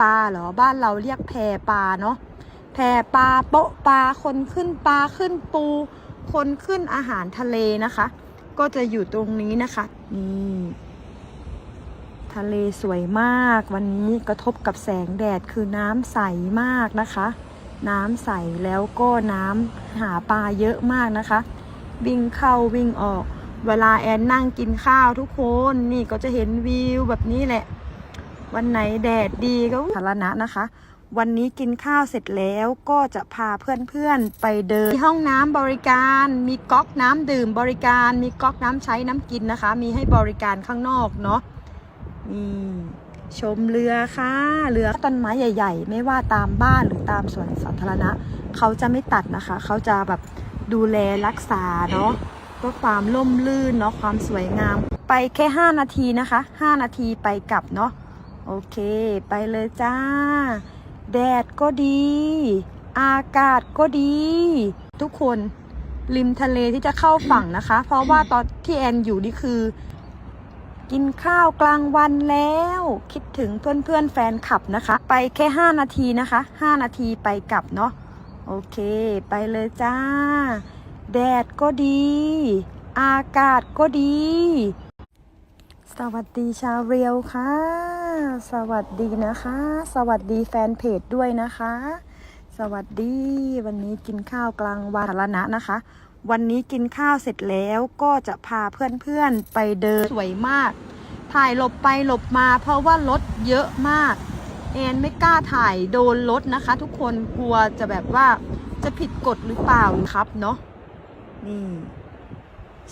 ปลาเหรอบ้านเราเรียกแพปลาเนาะแพปลาโปะปลาคนขึ้นปลาขึ้นปู คนขึ้นอาหารทะเลนะคะ ก็จะอยู่ตรงนี้นะคะนี่ทะเลสวยมากวันนี้กระทบกับแสงแดดคือน้ำใสมากนะคะ น้ำใสแล้วก็น้ำหาปลาเยอะมากนะคะ วิ่งเข้าวิ่งออก เวลาแอนนั่งกินข้าวทุกคนนี่ก็จะเห็นวิวแบบนี้แหละ วันไหนแดดดีก็สาธารณะนะคะ วันนี้กินข้าวเสร็จแล้วก็จะพาเพื่อนๆไปเดินมีห้องน้ำบริการ มีก๊อกน้ำดื่มบริการ มีก๊อกน้ำใช้น้ำกินนะคะ มีให้บริการข้างนอกเนาะนี่ชมเรือค่ะเรือต้นไม้ใหญ่ ๆ ไม่ว่าตามบ้านหรือตามสวนสาธารณะ เขาจะไม่ตัดนะคะ เขาจะแบบดูแลรักษาเนาะเพื่อความล่มลื่นเนาะความสวยงาม ไปแค่ 5 นาทีนะคะ 5 นาทีไปกลับเนาะ โอเค ไปเลยจ้า แดดก็ดี อากาศก็ดี ทุกคนริมทะเลที่จะเข้าฝั่งนะคะ เพราะว่าตอนที่แอนอยู่นี่คือ กินข้าวกลางวันแล้ว คิดถึงเพื่อนๆแฟนคลับนะคะ ไปแค่ 5 นาทีนะคะ 5 นาทีไปกลับเนาะโอเค ไปเลยจ้า แดดก็ดี อากาศก็ดี สวัสดีชาวเรียวค่ะ สวัสดีนะคะ สวัสดีแฟนเพจด้วยนะคะ สวัสดีวันนี้กินข้าวกลางวันสาธารณะนะคะ วันนี้กินข้าวเสร็จแล้วก็จะพาเพื่อนๆไปเดินสวยมาก ถ่ายหลบไปหลบมา เพราะว่ารถเยอะมาก แอนไม่กล้าถ่ายโดนรถนะคะ ทุกคนกลัวจะแบบว่าจะผิดกฎหรือเปล่าครับเนาะนี่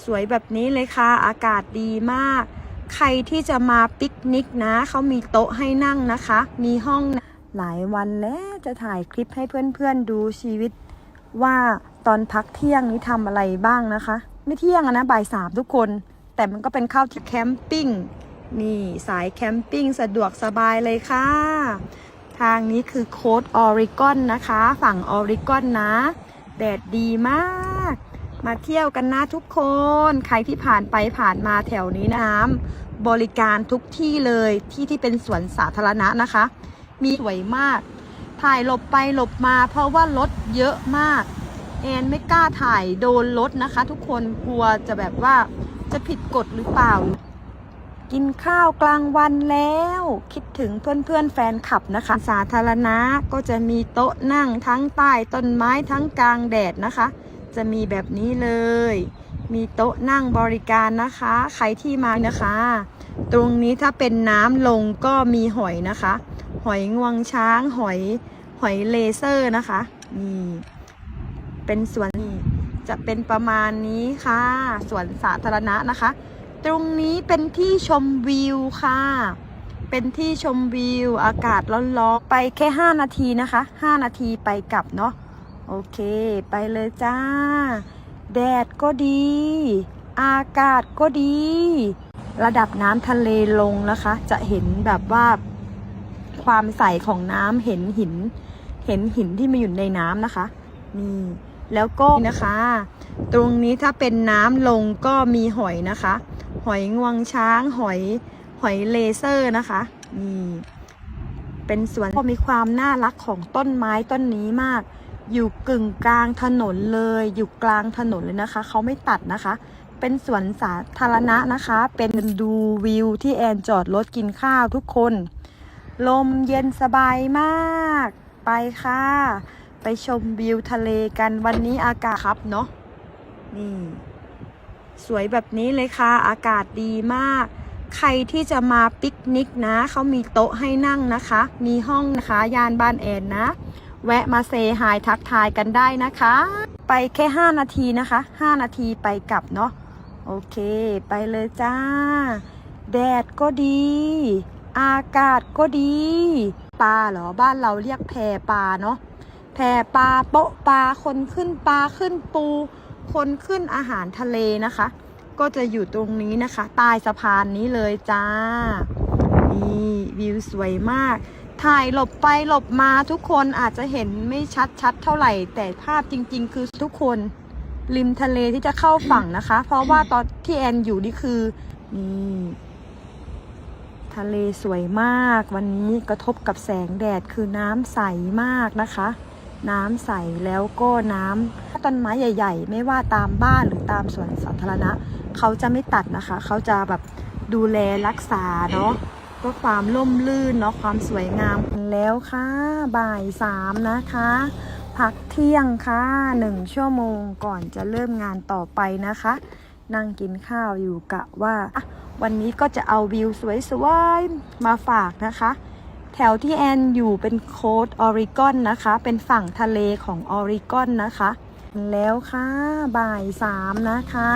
สวยแบบนี้เลยค่ะ อากาศดีมาก ใครที่จะมาปิกนิกนะเขามีโต๊ะให้นั่งนะคะ มีห้องนะหลายวันแล้วจะถ่ายคลิปให้เพื่อนๆดูชีวิต ว่าตอนพักเที่ยงนี้ทำอะไรบ้างนะคะ ไม่เที่ยงนะบ่ายสามทุกคน แต่มันก็เป็นข้าวที่แคมปิ้งนี่สายแคมปิ้งสะดวกสบายเลยค่ะ ทางนี้คือโค้ดออริกอนนะคะ ฝั่งออริกอนนะ แดดดีมาก มาเที่ยวกันนะทุกคน ใครที่ผ่านไปผ่านมาแถวนี้น้ำบริการทุกที่เลยที่ที่เป็นสวนสาธารณะนะคะ มีสวยมาก ถ่ายหลบไปหลบมา เพราะว่ารถเยอะมาก แอนไม่กล้าถ่ายโดนรถนะคะ ทุกคนกลัวจะแบบว่าจะผิดกฎหรือเปล่า กินข้าวกลางวันแล้ว คิดถึงเพื่อนๆแฟนคลับนะคะ สาธารณะก็จะมีโต๊ะนั่งทั้งใต้ต้นไม้ทั้งกลางแดดนะคะ จะมีแบบนี้เลย มีโต๊ะนั่งบริการนะคะ ใครที่มานะคะ ตรงนี้ถ้าเป็นน้ำลงก็มีหอยนะคะ หอยงวงช้าง หอยหอยเลเซอร์นะคะ นี่เป็นสวนนี่จะเป็นประมาณนี้ค่ะสวนสาธารณะนะคะ ตรงนี้เป็นที่ชมวิวค่ะ เป็นที่ชมวิวอากาศร้อนๆไปแค่ 5 นาทีนะคะ 5 นาทีไปกลับเนาะ โอเคไปเลยจ้า แดดก็ดี อากาศก็ดี ระดับน้ำทะเลลงนะคะ จะเห็นแบบว่าความใสของน้ำเห็นหิน เห็นหินที่มาอยู่ในน้ำนะคะ นี่แล้วก็นะคะ ตรงนี้ถ้าเป็นน้ำลงก็มีหอยนะคะ หอยงวงช้าง หอยหอยเลเซอร์นะคะ นี่ เป็นสวนก็มีความน่ารักของต้นไม้ต้นนี้มาก อยู่กึ่งกลางถนนเลย อยู่กลางถนนเลยนะคะ เขาไม่ตัดนะคะ เป็นสวนสาธารณะนะคะ เป็นดูวิวที่แอนจอดรถกินข้าวทุกคน ลมเย็นสบายมาก ไปค่ะ ไปชมวิวทะเลกันวันนี้อากาศครับเนาะ นี่ สวยแบบนี้เลยค่ะ อากาศดีมาก ใครที่จะมาปิกนิกนะ เขามีโต๊ะให้นั่งนะคะ มีห้องนะคะ ยานบ้านแอนนะ แวะมาเซฮายทักทายกันได้นะคะ ไปแค่ 5 นาทีนะคะ 5 นาทีไปกลับเนาะโอเค ไปเลยจ้า แดดก็ดี อากาศก็ดีปลาเหรอบ้านเราเรียกแพปลาเนาะแพปลาโปะปลาคนขึ้นปลาขึ้นปู คนขึ้นอาหารทะเลนะคะ ก็จะอยู่ตรงนี้นะคะใต้สะพานนี้เลยจ้านี่วิวสวยมาก ถ่ายหลบไปหลบมาทุกคนอาจจะเห็นไม่ชัดชัดเท่าไหร่ แต่ภาพจริง ๆ คือทุกคนริมทะเลที่จะเข้าฝั่งนะคะ เพราะว่าตอนที่แอนอยู่นี่คือนี่ทะเลสวยมากวันนี้กระทบกับแสงแดดคือน้ำใสมากนะคะ น้ำใสแล้วก็น้ำต้นไม้ใหญ่ ๆ ไม่ว่าตามบ้านหรือตามสวนสาธารณะ เขาจะไม่ตัดนะคะ เขาจะแบบดูแลรักษาเนาะ เพื่อความร่มรื่นเนาะความสวยงามแล้วค่ะ บ่ายสามนะคะ พักเที่ยงค่ะหนึ่งชั่วโมงก่อนจะเริ่มงานต่อไปนะคะ นั่งกินข้าวอยู่กะว่าอะวันนี้ก็จะเอาวิวสวยๆมาฝากนะคะ แถวที่แอนอยู่เป็นโคสออริกอนนะคะ เป็นฝั่งทะเลของออริกอนนะคะ แล้วค่ะ บ่ายสามนะคะ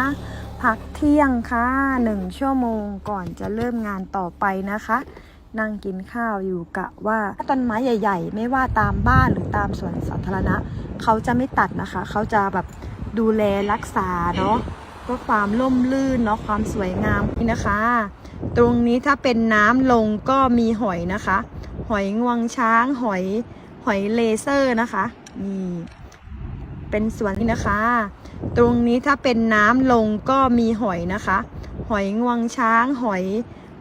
พักเที่ยงค่ะหนึ่งชั่วโมงก่อนจะเริ่มงานต่อไปนะคะ นั่งกินข้าวอยู่กะว่าต้นไม้ใหญ่ ๆ ไม่ว่าตามบ้านหรือตามสวนสาธารณะ เขาจะไม่ตัดนะคะ เขาจะแบบดูแลรักษาเนาะเพื่อความร่มรื่นเนาะความสวยงามนี่นะคะ ตรงนี้ถ้าเป็นน้ำลงก็มีหอยนะคะ หอยงวงช้างหอยหอยเลเซอร์นะคะนี่ เป็นสวนนี่นะคะ ตรงนี้ถ้าเป็นน้ำลงก็มีหอยนะคะ หอยงวงช้างหอย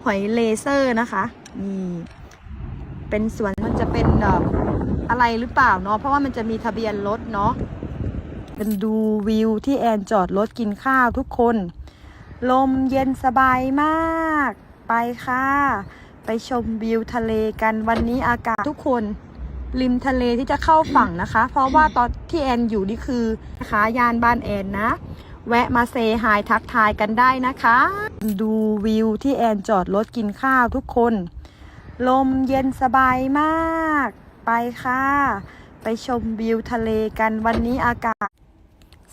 หอยเลเซอร์นะคะนี่เป็นสวนมันจะเป็นแบบอะไรหรือเปล่าเนาะเพราะว่ามันจะมีทะเบียนรถเนาะเป็นดูวิวที่แอนจอดรถกินข้าวทุกคน ลมเย็นสบายมาก ไปค่ะ ไปชมวิวทะเลกันวันนี้อากาศทุกคน ริมทะเลที่จะเข้าฝั่งนะคะ เพราะว่าตอนที่แอนอยู่นี่คือนะคะยานบ้านแอนนะ แวะมาเซฮายทักทายกันได้นะคะ ดูวิวที่แอนจอดรถกินข้าวทุกคน ลมเย็นสบายมาก ไปค่ะ ไปชมวิวทะเลกันวันนี้อากาศ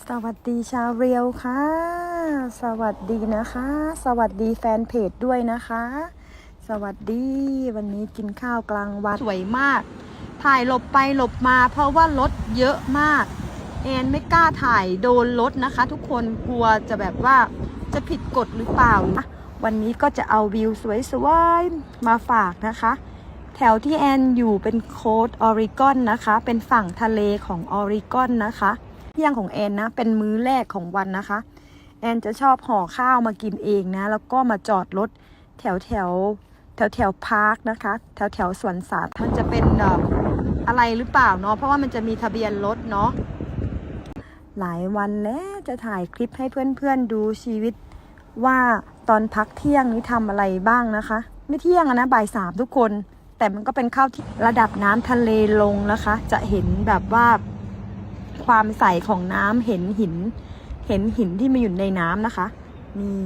สวัสดีชาวเรียวค่ะ สวัสดีนะคะ สวัสดีแฟนเพจด้วยนะคะ สวัสดีวันนี้กินข้าวกลางวันสวยมาก ถ่ายหลบไปหลบมา เพราะว่ารถเยอะมาก แอนไม่กล้าถ่ายโดนรถนะคะ ทุกคนกลัวจะแบบว่าจะผิดกฎหรือเปล่านะวันนี้ก็จะเอาวิวสวยๆมาฝากนะคะ แถวที่แอนอยู่เป็นโคสออริกอนนะคะ เป็นฝั่งทะเลของออริกอนนะคะเที่ยงของแอนนะ เป็นมื้อแรกของวันนะคะ แอนจะชอบห่อข้าวมากินเองนะ แล้วก็มาจอดรถแถวแถวแถวแถวพาร์คนะคะ แถวแถวสวนสัตว์มันจะเป็นแบบ อะไรหรือเปล่าเนาะเพราะว่ามันจะมีทะเบียนรถเนาะหลายวันแล้วจะถ่ายคลิปให้เพื่อนๆดูชีวิตว่าตอนพักเที่ยงนี้ทำอะไรบ้างนะคะ ไม่เที่ยงนะบ่ายสามทุกคน แต่มันก็เป็นข้าวที่ระดับน้ำทะเลลงนะคะ จะเห็นแบบว่าความใสของน้ำเห็นหิน เห็นหินที่มาอยู่ในน้ำนะคะนี่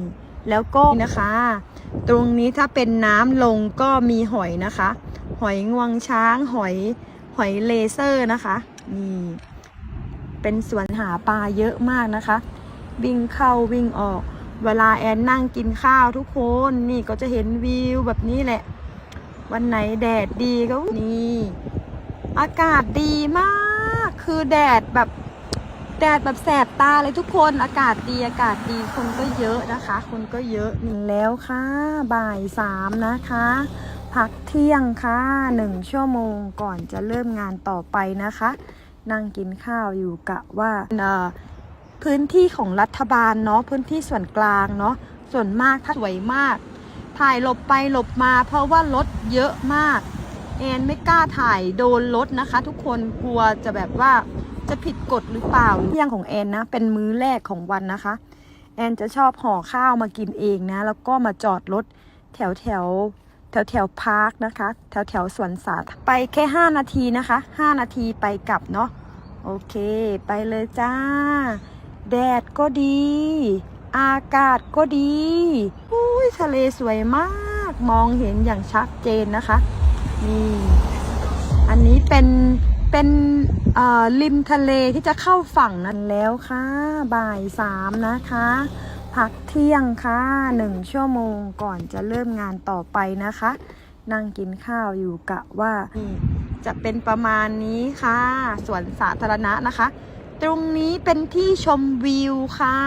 แล้วก็นะคะ ตรงนี้ถ้าเป็นน้ำลงก็มีหอยนะคะ หอยงวงช้างหอย หอยเลเซอร์นะคะ นี่ เป็นสวนหาปลาเยอะมากนะคะ วิ่งเข้าวิ่งออก เวลาแอนนั่งกินข้าวทุกคนนี่ก็จะเห็นวิวแบบนี้แหละ วันไหนแดดดีก็นี่ อากาศดีมาก คือแดดแบบแดดแบบแสบตาเลยทุกคนอากาศดีอากาศดีคนก็เยอะนะคะ คนก็เยอะนี่แล้วค่ะ บ่ายสามนะคะ พักเที่ยงค่ะหนึ่งชั่วโมงก่อนจะเริ่มงานต่อไปนะคะ นั่งกินข้าวอยู่กะว่าเออพื้นที่ของรัฐบาลเนาะพื้นที่ส่วนกลางเนาะส่วนมากถ้าสวยมาก ถ่ายหลบไปหลบมาเพราะว่ารถเยอะมากแอนไม่กล้าถ่ายโดนรถนะคะ ทุกคนกลัวจะแบบว่าจะผิดกฎหรือเปล่าเที่ยงของแอนนะเป็นมื้อแรกของวันนะคะ แอนจะชอบห่อข้าวมากินเองนะ แล้วก็มาจอดรถแถวแถว แถวแถวพาร์คนะคะ แถวแถวสวนสาธารณไปแค่ 5 นาทีนะคะ 5 นาทีไปกลับเนาะโอเคไปเลยจ้า แดดก็ดี อากาศก็ดีอุ้ยทะเลสวยมากมองเห็นอย่างชัดเจนนะคะนี่อันนี้เป็นเป็นเอ่อริมทะเลที่จะเข้าฝั่งนั้นแล้วค่ะ บ่ายสามนะคะ พักเที่ยงค่ะหนึ่งชั่วโมงก่อนจะเริ่มงานต่อไปนะคะ นั่งกินข้าวอยู่กะว่าจะเป็นประมาณนี้ค่ะสวนสาธารณะนะคะ ตรงนี้เป็นที่ชมวิวค่ะ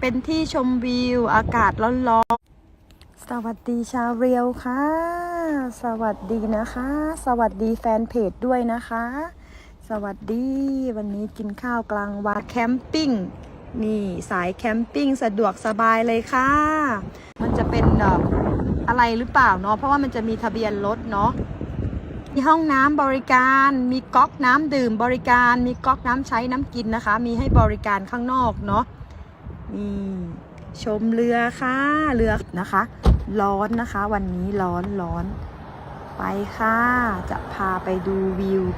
เป็นที่ชมวิวอากาศร้อนๆสวัสดีชาวเรียวค่ะ สวัสดีนะคะ สวัสดีแฟนเพจด้วยนะคะ สวัสดีวันนี้กินข้าวกลางวันแคมปิ้ง นี่สายแคมปิ้งสะดวกสบายเลยค่ะ มันจะเป็นแบบอะไรหรือเปล่าเนาะเพราะว่ามันจะมีทะเบียนรถเนาะมีห้องน้ำบริการ มีก๊อกน้ำดื่มบริการ มีก๊อกน้ำใช้น้ำกินนะคะ มีให้บริการข้างนอกเนาะนี่ชมเรือค่ะเรือนะคะ ร้อนนะคะ วันนี้ร้อนร้อน ไปค่ะ จะพาไปดูวิวกัน